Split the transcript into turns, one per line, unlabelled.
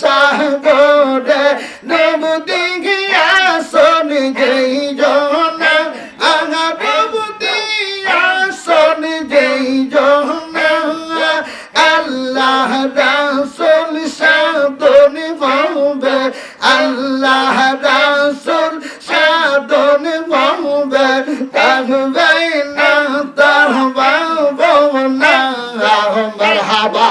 সাগরে নাম দিঘিয়া সন যেই জনা, আহা প্রভু দিয়া সন যেই জনা, আল্লাহ রাসুল সাধন ভাবে আল্লাহ রাসুল সাধন ভাবে তাহবে না তাহবা না মারহাবা